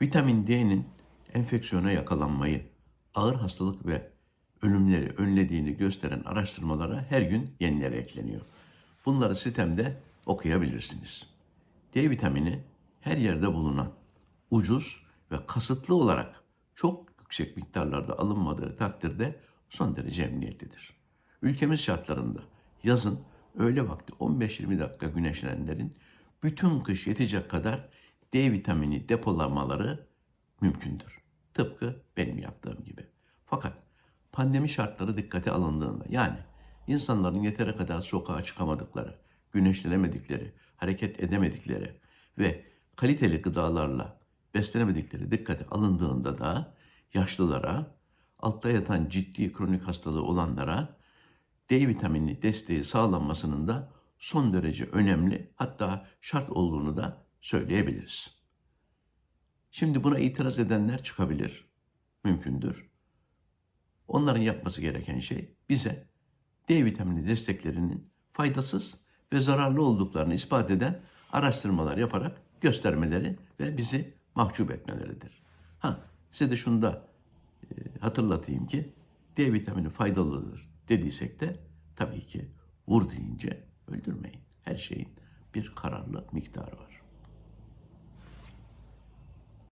Vitamin D'nin enfeksiyona yakalanmayı, ağır hastalık ve ölümleri önlediğini gösteren araştırmalara her gün yenileri ekleniyor. Bunları sitemde okuyabilirsiniz. D vitamini her yerde bulunan, ucuz ve kasıtlı olarak çok yüksek miktarlarda alınmadığı takdirde son derece emniyetlidir. Ülkemiz şartlarında yazın öğle vakti 15-20 dakika güneşlenenlerin bütün kış yetecek kadar D vitamini depolamaları mümkündür. Tıpkı benim yaptığım gibi. Fakat pandemi şartları dikkate alındığında yani insanların yeteri kadar sokağa çıkamadıkları, güneşlenemedikleri, hareket edemedikleri ve kaliteli gıdalarla beslenemedikleri dikkate alındığında da yaşlılara, altta yatan ciddi kronik hastalığı olanlara D vitamini desteği sağlanmasının da son derece önemli hatta şart olduğunu da söyleyebiliriz. Şimdi buna itiraz edenler çıkabilir. Mümkündür. Onların yapması gereken şey bize D vitamini desteklerinin faydasız ve zararlı olduklarını ispat eden araştırmalar yaparak göstermeleri ve bizi mahcup etmeleridir. Ha, size de şunu da e, hatırlatayım ki D vitamini faydalıdır dediysek de tabii ki vur deyince öldürmeyin. Her şeyin bir kararlı miktarı var.